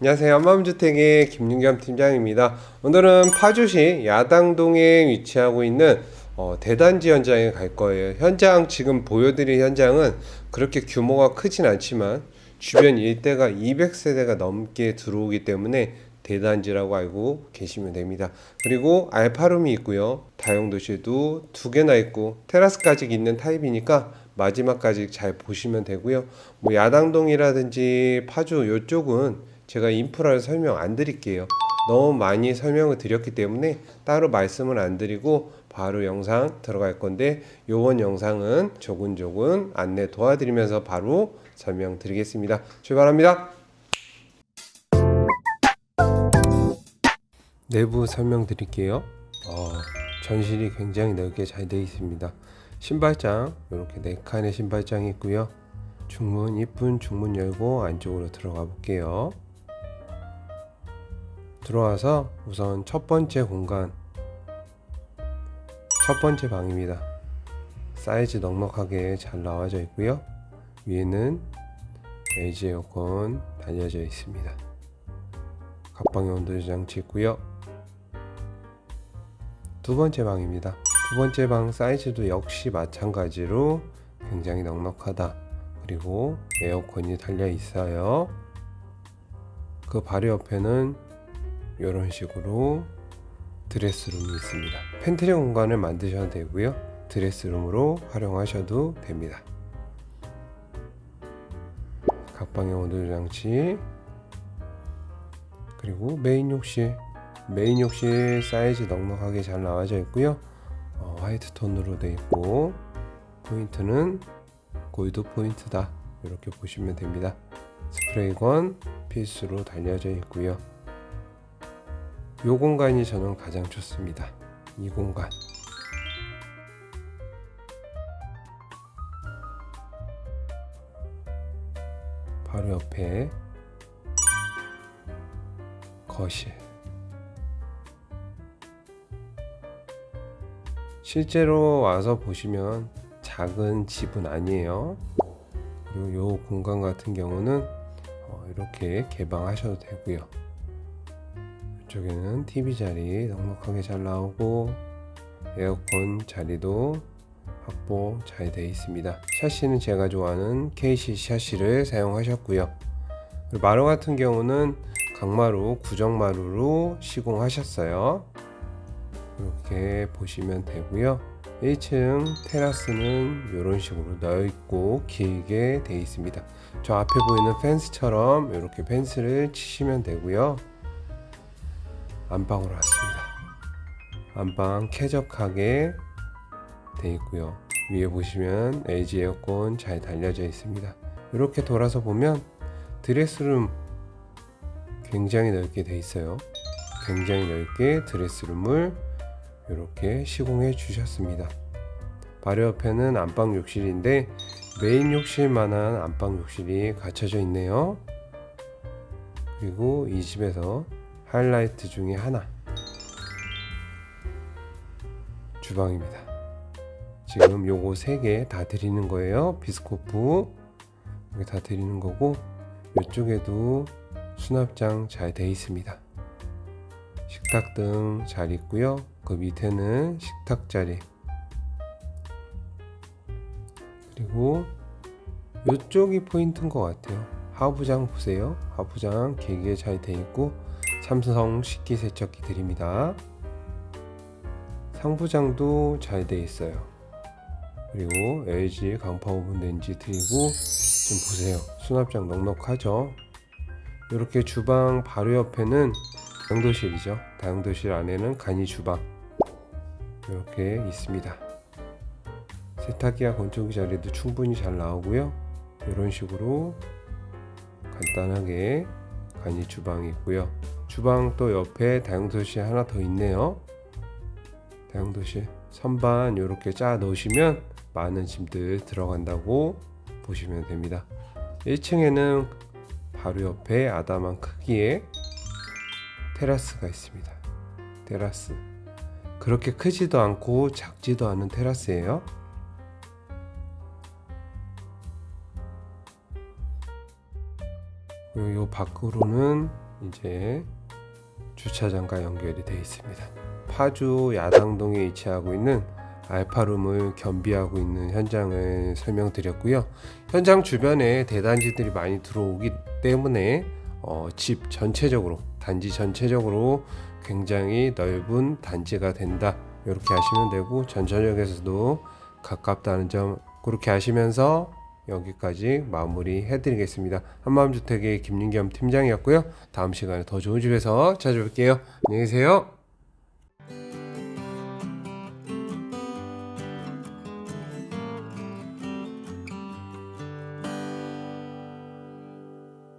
안녕하세요. 한마음주택의 김윤겸 팀장입니다. 오늘은 파주시 야당동에 위치하고 있는 어, 대단지 현장에 갈 거예요. 현장 지금 보여드릴 현장은 그렇게 규모가 크진 않지만 주변 일대가 200세대가 넘게 들어오기 때문에 대단지라고 알고 계시면 됩니다. 그리고 알파룸이 있고요. 다용도실도 두 개나 있고 테라스까지 있는 타입이니까 마지막까지 잘 보시면 되고요. 뭐 야당동이라든지 파주 이쪽은 제가 인프라를 설명 안 드릴게요. 너무 많이 설명을 드렸기 때문에 따로 말씀을 안 드리고 바로 영상 들어갈 건데 요번 영상은 조근조근 안내 도와드리면서 바로 설명드리겠습니다. 출발합니다. 내부 설명드릴게요. 어, 전실이 굉장히 넓게 잘 되어 있습니다. 신발장 이렇게 네 칸의 신발장이 있고요. 중문 이쁜 중문 열고 안쪽으로 들어가 볼게요. 들어와서 우선 첫 번째 공간 첫 번째 방입니다. 사이즈 넉넉하게 잘 나와져 있고요. 위에는 LG 에어컨 달려져 있습니다. 갑방에 온도 조장치 있고요. 두 번째 방입니다. 두 번째 방 사이즈도 역시 마찬가지로 굉장히 넉넉하다. 그리고 에어컨이 달려 있어요. 그 바로 옆에는 이런 식으로 드레스룸이 있습니다. 팬트리 공간을 만드셔도 되고요. 드레스룸으로 활용하셔도 됩니다. 각방의 온도 장치 그리고 메인 욕실 메인 욕실 사이즈 넉넉하게 잘 나와져 있고요. 어, 화이트 톤으로 되어 있고 포인트는 골드 포인트다 이렇게 보시면 됩니다. 스프레이건 필수로 달려져 있고요. 이 공간이 저는 가장 좋습니다. 이 공간. 바로 옆에 거실. 실제로 와서 보시면 작은 집은 아니에요. 그리고 이 공간 같은 경우는 어, 이렇게 개방하셔도 되고요. 이쪽에는 TV 자리 넉넉하게 잘 나오고 에어컨 자리도 확보 잘 되어 있습니다. 샤시는 제가 좋아하는 KC 샤시를 사용하셨고요. 그리고 마루 같은 경우는 강마루 구정마루로 시공하셨어요. 이렇게 보시면 되고요. 1층 테라스는 이런 식으로 넓고 길게 되어 있습니다. 저 앞에 보이는 펜스처럼 이렇게 펜스를 치시면 되고요. 안방으로 왔습니다. 안방 쾌적하게 돼 있고요. 위에 보시면 LG 에어컨 잘 달려져 있습니다. 이렇게 돌아서 보면 드레스룸 굉장히 넓게 돼 있어요. 굉장히 넓게 드레스룸을 이렇게 시공해 주셨습니다. 바로 옆에는 안방 욕실인데 메인 욕실만한 안방 욕실이 갖춰져 있네요. 그리고 이 집에서 하이라이트 중에 하나 주방입니다. 지금 요거 세 개 다 드리는 거예요. 비스코프 이게 다 드리는 거고 이쪽에도 수납장 잘 돼 있습니다. 식탁 등 잘 있고요. 그 밑에는 식탁 자리 그리고 이쪽이 포인트인 것 같아요. 하부장 보세요. 하부장 길게 잘 돼 있고 삼성 식기세척기 드립니다. 상부장도 잘돼 있어요. 그리고 LG 강파 오븐 렌지 드리고 좀 보세요. 수납장 넉넉하죠. 이렇게 주방 바로 옆에는 다용도실이죠. 다용도실 안에는 간이 주방 이렇게 있습니다. 세탁기와 건조기 자리도 충분히 잘 나오고요. 이런 식으로 간단하게 간이 주방이 있고요. 주방 또 옆에 다용도실 하나 더 있네요. 다용도실 선반 이렇게 짜 놓으시면 많은 짐들 들어간다고 보시면 됩니다. 1층에는 바로 옆에 아담한 크기의 테라스가 있습니다. 테라스. 그렇게 크지도 않고 작지도 않은 테라스예요. 그리고 요 밖으로는 이제 주차장과 연결이 되어 있습니다. 파주 야당동에 위치하고 있는 알파룸을 겸비하고 있는 현장을 설명드렸고요. 현장 주변에 대단지들이 많이 들어오기 때문에 어, 집 전체적으로 단지 전체적으로 굉장히 넓은 단지가 된다. 이렇게 하시면 되고 전철역에서도 가깝다는 점 그렇게 하시면서 여기까지 마무리 해드리겠습니다. 한마음주택의 김민겸 팀장이었고요. 다음 시간에 더 좋은 집에서 찾아올게요. 안녕히 계세요.